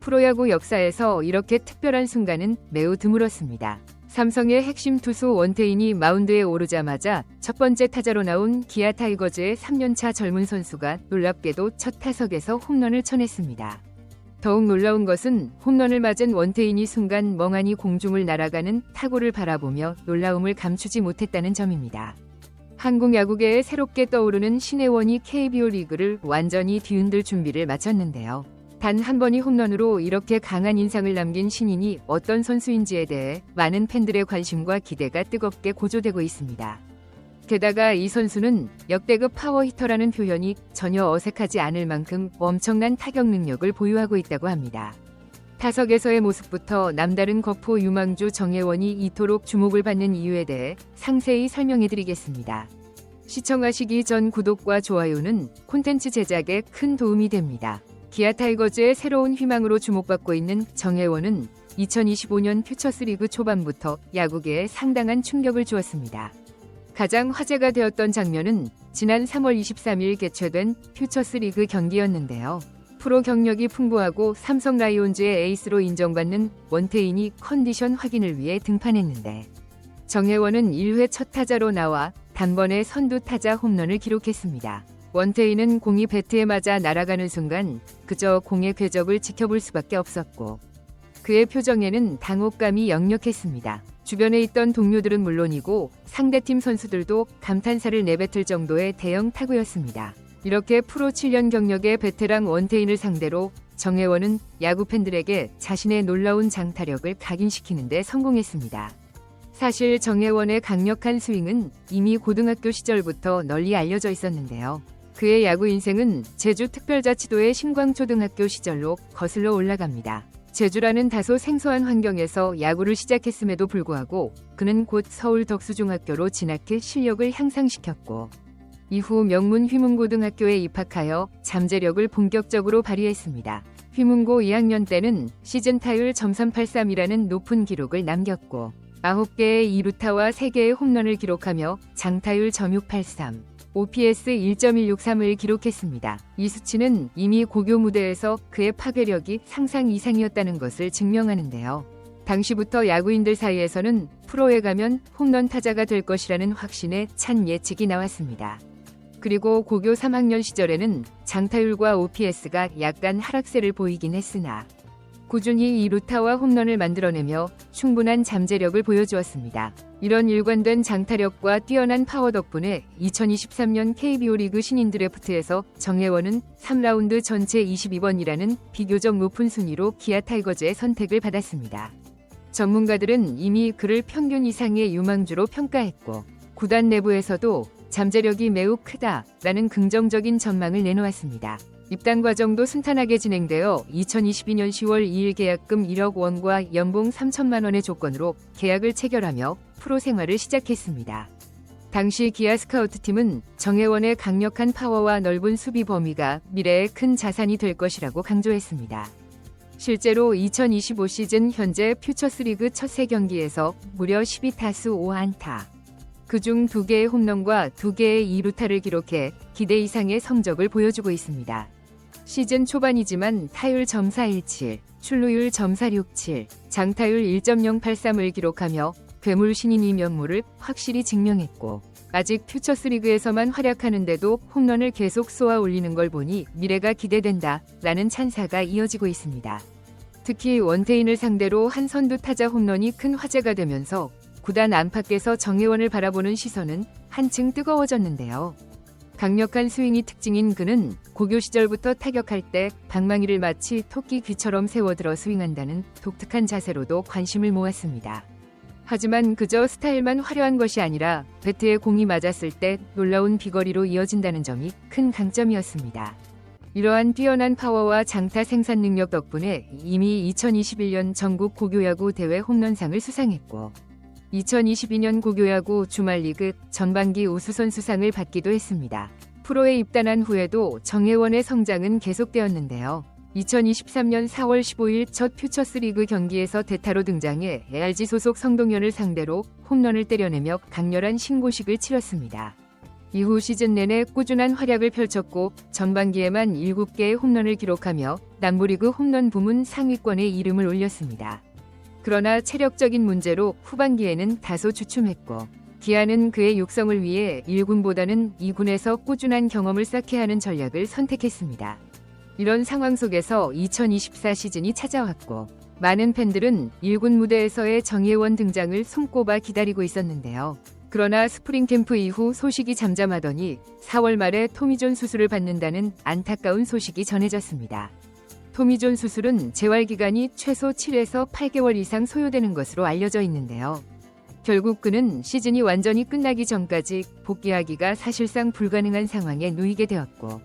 프로야구 역사에서 이렇게 특별한 순간은 매우 드물었습니다. 삼성의 핵심 투수 원태인이 마운드에 오르자마자 첫 번째 타자로 나온 기아 타이거즈의 3년차 젊은 선수가 놀랍게도 첫 타석에서 홈런을 쳐냈습니다. 더욱 놀라운 것은 홈런을 맞은 원태인이 순간 멍하니 공중을 날아가는 타구를 바라보며 놀라움을 감추지 못했다는 점입니다. 한국 야구계에 새롭게 떠오르는 신혜원이 KBO 리그를 완전히 뒤흔들 준비를 마쳤는데요. 단 한 번이 홈런으로 이렇게 강한 인상을 남긴 신인이 어떤 선수인지에 대해 많은 팬들의 관심과 기대가 뜨겁게 고조되고 있습니다. 게다가 이 선수는 역대급 파워히터라는 표현이 전혀 어색하지 않을 만큼 엄청난 타격 능력을 보유하고 있다고 합니다. 타석에서의 모습부터 남다른 거포 유망주 정혜원이 이토록 주목을 받는 이유에 대해 상세히 설명해 드리겠습니다. 시청하시기 전 구독과 좋아요는 콘텐츠 제작에 큰 도움이 됩니다. 기아 타이거즈의 새로운 희망으로 주목받고 있는 정혜원은 2025년 퓨처스리그 초반부터 야구계에 상당한 충격을 주었습니다. 가장 화제가 되었던 장면은 지난 3월 23일 개최된 퓨처스리그 경기였는데요. 프로 경력이 풍부하고 삼성 라이온즈의 에이스로 인정받는 원태인이 컨디션 확인을 위해 등판했는데 정혜원은 1회 첫 타자로 나와 단번에 선두 타자 홈런을 기록했습니다. 원태인은 공이 배트에 맞아 날아가는 순간 그저 공의 궤적을 지켜볼 수밖에 없었고 그의 표정에는 당혹감이 역력했습니다. 주변에 있던 동료들은 물론이고 상대팀 선수들도 감탄사를 내뱉을 정도의 대형 타구였습니다. 이렇게 프로 7년 경력의 베테랑 원태인을 상대로 정혜원은 야구 팬들에게 자신의 놀라운 장타력을 각인시키는데 성공했습니다. 사실 정혜원의 강력한 스윙은 이미 고등학교 시절부터 널리 알려져 있었는데요. 그의 야구 인생은 제주 특별자치도의 신광초등학교 시절로 거슬러 올라갑니다. 제주라는 다소 생소한 환경에서 야구를 시작했음에도 불구하고 그는 곧 서울 덕수중학교로 진학해 실력을 향상시켰고 이후 명문 휘문고등학교에 입학하여 잠재력을 본격적으로 발휘했습니다. 휘문고 2학년 때는 시즌 타율 .383이라는 높은 기록을 남겼고 9개의 2루타와 3개의 홈런을 기록하며 장타율 .683, OPS 1.163을 기록했습니다. 이 수치는 이미 고교 무대에서 그의 파괴력이 상상 이상이었다는 것을 증명하는데요. 당시부터 야구인들 사이에서는 프로에 가면 홈런 타자가 될 것이라는 확신에 찬 예측이 나왔습니다. 그리고 고교 3학년 시절에는 장타율과 OPS가 약간 하락세를 보이긴 했으나 꾸준히 이 루타와 홈런을 만들어내며 충분한 잠재력을 보여주었습니다. 이런 일관된 장타력과 뛰어난 파워 덕분에 2023년 KBO 리그 신인 드래프트에서 정혜원은 3라운드 전체 22번이라는 비교적 높은 순위로 기아 타이거즈의 선택을 받았습니다. 전문가들은 이미 그를 평균 이상의 유망주로 평가했고 구단 내부에서도 잠재력이 매우 크다라는 긍정적인 전망을 내놓았습니다. 입단 과정도 순탄하게 진행되어 2022년 10월 2일 계약금 1억 원과 연봉 3천만 원의 조건으로 계약을 체결하며 프로 생활을 시작했습니다. 당시 기아 스카우트 팀은 정혜원의 강력한 파워와 넓은 수비 범위가 미래의 큰 자산이 될 것이라고 강조했습니다. 실제로 2025 시즌 현재 퓨처스리그 첫세 경기에서 무려 12타수 5안타, 그중 2개의 홈런과 2개의 2루타를 기록해 기대 이상의 성적을 보여주고 있습니다. 시즌 초반이지만 타율 .417, 출루율 .467, 장타율 1.083을 기록하며 괴물 신인이 면모를 확실히 증명했고 아직 퓨처스리그에서만 활약하는데도 홈런을 계속 쏘아 올리는 걸 보니 미래가 기대된다 라는 찬사가 이어지고 있습니다. 특히 원태인을 상대로 한 선두 타자 홈런이 큰 화제가 되면서 구단 안팎에서 정혜원을 바라보는 시선은 한층 뜨거워졌는데요. 강력한 스윙이 특징인 그는 고교 시절부터 타격할 때 방망이를 마치 토끼 귀처럼 세워들어 스윙한다는 독특한 자세로도 관심을 모았습니다. 하지만 그저 스타일만 화려한 것이 아니라 배트에 공이 맞았을 때 놀라운 비거리로 이어진다는 점이 큰 강점이었습니다. 이러한 뛰어난 파워와 장타 생산 능력 덕분에 이미 2021년 전국 고교야구 대회 홈런상을 수상했고 2022년 고교야구 주말리그 전반기 우수선 수상을 받기도 했습니다. 프로에 입단한 후에도 정혜원의 성장은 계속되었는데요. 2023년 4월 15일 첫 퓨처스리그 경기에서 대타로 등장해 ARG 소속 성동현을 상대로 홈런을 때려내며 강렬한 신고식을 치렀습니다. 이후 시즌 내내 꾸준한 활약을 펼쳤고 전반기에만 7개의 홈런을 기록하며 남부리그 홈런 부문 상위권에 이름을 올렸습니다. 그러나 체력적인 문제로 후반기에는 다소 주춤했고 기아는 그의 육성을 위해 1군보다는 2군에서 꾸준한 경험을 쌓게 하는 전략을 선택했습니다. 이런 상황 속에서 2024 시즌이 찾아왔고 많은 팬들은 1군 무대에서의 정예원 등장을 손꼽아 기다리고 있었는데요. 그러나 스프링 캠프 이후 소식이 잠잠하더니 4월 말에 토미존 수술을 받는다는 안타까운 소식이 전해졌습니다. 토미존 수술은 재활 기간이 최소 7에서 8개월 이상 소요되는 것으로 알려져 있는데요. 결국 그는 시즌이 완전히 끝나기 전까지 복귀하기가 사실상 불가능한 상황에 놓이게 되었고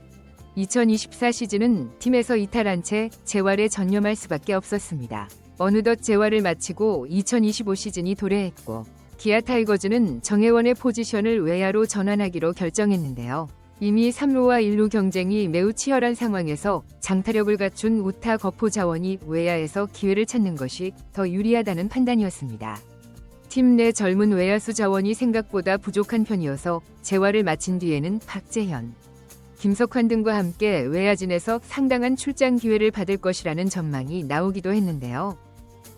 2024 시즌은 팀에서 이탈한 채 재활에 전념할 수밖에 없었습니다. 어느덧 재활을 마치고 2025 시즌이 도래했고 기아 타이거즈는 정혜원의 포지션을 외야로 전환하기로 결정했는데요. 이미 3루와 1루 경쟁이 매우 치열한 상황에서 장타력을 갖춘 우타 거포 자원이 외야에서 기회를 찾는 것이 더 유리하다는 판단이었습니다. 팀 내 젊은 외야수 자원이 생각보다 부족한 편이어서 재활을 마친 뒤에는 박재현, 김석환 등과 함께 외야진에서 상당한 출장 기회를 받을 것이라는 전망이 나오기도 했는데요.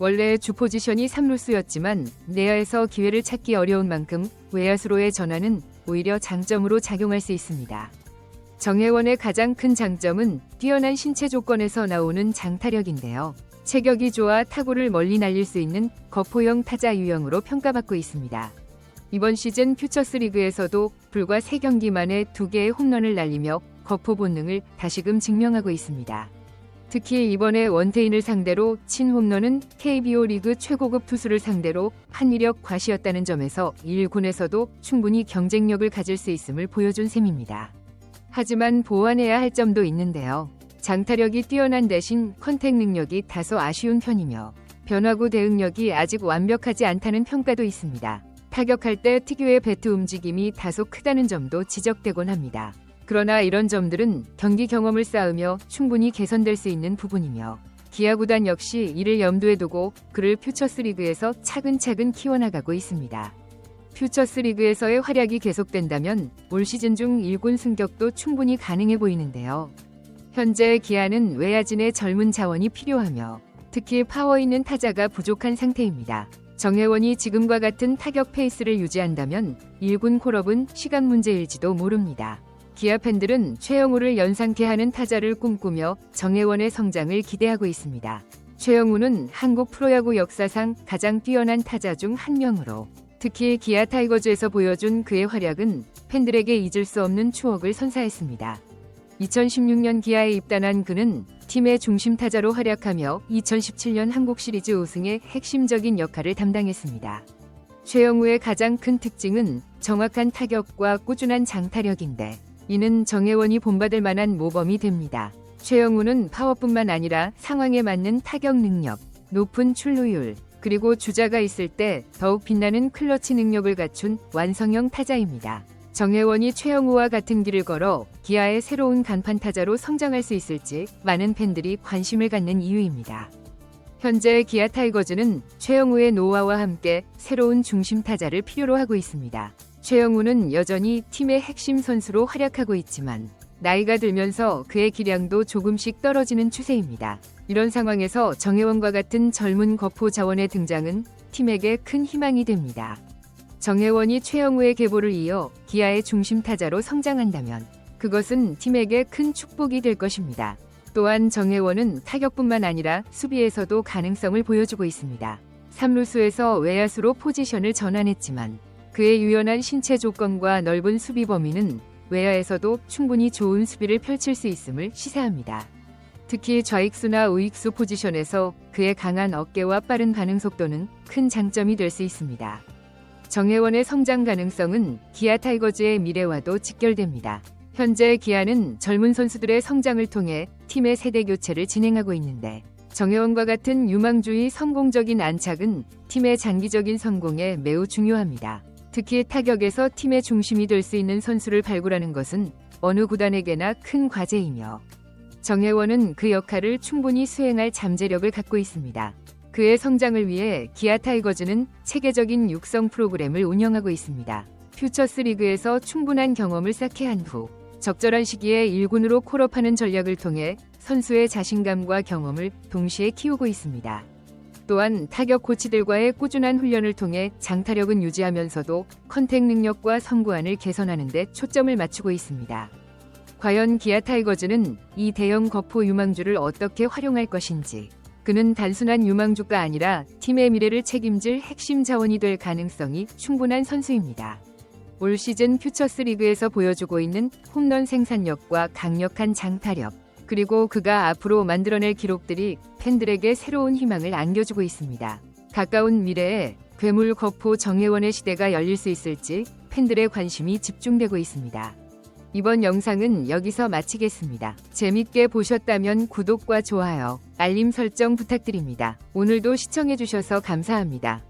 원래 주 포지션이 3루수였지만 내야에서 기회를 찾기 어려운 만큼 외야수로의 전환은 오히려 장점으로 작용할 수 있습니다. 정혜원의 가장 큰 장점은 뛰어난 신체 조건에서 나오는 장타력인데요. 체격이 좋아 타구를 멀리 날릴 수 있는 거포형 타자 유형으로 평가받고 있습니다. 이번 시즌 퓨처스 리그에서도 불과 3경기 만에 2개의 홈런을 날리며 거포 본능을 다시금 증명하고 있습니다. 특히 이번에 원태인을 상대로 친 홈런은 KBO 리그 최고급 투수를 상대로 한 이력 과시였다는 점에서 1군에서도 충분히 경쟁력을 가질 수 있음을 보여준 셈입니다. 하지만 보완해야 할 점도 있는데요. 장타력이 뛰어난 대신 컨택 능력이 다소 아쉬운 편이며 변화구 대응력이 아직 완벽하지 않다는 평가도 있습니다. 타격할 때 특유의 배트 움직임이 다소 크다는 점도 지적되곤 합니다. 그러나 이런 점들은 경기 경험을 쌓으며 충분히 개선될 수 있는 부분이며 기아 구단 역시 이를 염두에 두고 그를 퓨처스 리그에서 차근차근 키워나가고 있습니다. 퓨처스 리그에서의 활약이 계속된다면 올 시즌 중 1군 승격도 충분히 가능해 보이는데요. 현재 기아는 외야진의 젊은 자원이 필요하며 특히 파워 있는 타자가 부족한 상태입니다. 정혜원이 지금과 같은 타격 페이스를 유지한다면 1군 콜업은 시간 문제일지도 모릅니다. 기아 팬들은 최영우를 연상케 하는 타자를 꿈꾸며 정혜원의 성장을 기대하고 있습니다. 최영우는 한국 프로야구 역사상 가장 뛰어난 타자 중 한 명으로 특히 기아 타이거즈에서 보여준 그의 활약은 팬들에게 잊을 수 없는 추억을 선사했습니다. 2016년 기아에 입단한 그는 팀의 중심 타자로 활약하며 2017년 한국 시리즈 우승의 핵심적인 역할을 담당했습니다. 최영우의 가장 큰 특징은 정확한 타격과 꾸준한 장타력인데 이는 정혜원이 본받을 만한 모범이 됩니다. 최영우는 파워뿐만 아니라 상황에 맞는 타격 능력, 높은 출루율, 그리고 주자가 있을 때 더욱 빛나는 클러치 능력을 갖춘 완성형 타자입니다. 정혜원이 최영우와 같은 길을 걸어 기아의 새로운 간판 타자로 성장할 수 있을지 많은 팬들이 관심을 갖는 이유입니다. 현재 기아 타이거즈는 최영우의 노화와 함께 새로운 중심 타자를 필요로 하고 있습니다. 최영우는 여전히 팀의 핵심 선수로 활약하고 있지만 나이가 들면서 그의 기량도 조금씩 떨어지는 추세입니다. 이런 상황에서 정혜원과 같은 젊은 거포 자원의 등장은 팀에게 큰 희망이 됩니다. 정혜원이 최영우의 계보를 이어 기아의 중심 타자로 성장한다면 그것은 팀에게 큰 축복이 될 것입니다. 또한 정혜원은 타격뿐만 아니라 수비에서도 가능성을 보여주고 있습니다. 3루수에서 외야수로 포지션을 전환했지만 그의 유연한 신체 조건과 넓은 수비 범위는 외야에서도 충분히 좋은 수비를 펼칠 수 있음을 시사합니다. 특히 좌익수나 우익수 포지션에서 그의 강한 어깨와 빠른 반응 속도는 큰 장점이 될 수 있습니다. 정혜원의 성장 가능성은 기아 타이거즈의 미래와도 직결됩니다. 현재 기아는 젊은 선수들의 성장을 통해 팀의 세대 교체를 진행하고 있는데 정혜원과 같은 유망주의 성공적인 안착은 팀의 장기적인 성공에 매우 중요합니다. 특히 타격에서 팀의 중심이 될 수 있는 선수를 발굴하는 것은 어느 구단에게나 큰 과제이며 정혜원은 그 역할을 충분히 수행할 잠재력을 갖고 있습니다. 그의 성장을 위해 기아 타이거즈는 체계적인 육성 프로그램을 운영하고 있습니다. 퓨처스 리그에서 충분한 경험을 쌓게 한 후 적절한 시기에 1군으로 콜업하는 전략을 통해 선수의 자신감과 경험을 동시에 키우고 있습니다. 또한 타격 코치들과의 꾸준한 훈련을 통해 장타력은 유지하면서도 컨택 능력과 선구안을 개선하는 데 초점을 맞추고 있습니다. 과연 기아 타이거즈는 이 대형 거포 유망주를 어떻게 활용할 것인지 그는 단순한 유망주가 아니라 팀의 미래를 책임질 핵심 자원이 될 가능성이 충분한 선수입니다. 올 시즌 퓨처스 리그에서 보여주고 있는 홈런 생산력과 강력한 장타력, 그리고 그가 앞으로 만들어낼 기록들이 팬들에게 새로운 희망을 안겨주고 있습니다. 가까운 미래에 괴물 거포 정혜원의 시대가 열릴 수 있을지 팬들의 관심이 집중되고 있습니다. 이번 영상은 여기서 마치겠습니다. 재밌게 보셨다면 구독과 좋아요, 알림 설정 부탁드립니다. 오늘도 시청해주셔서 감사합니다.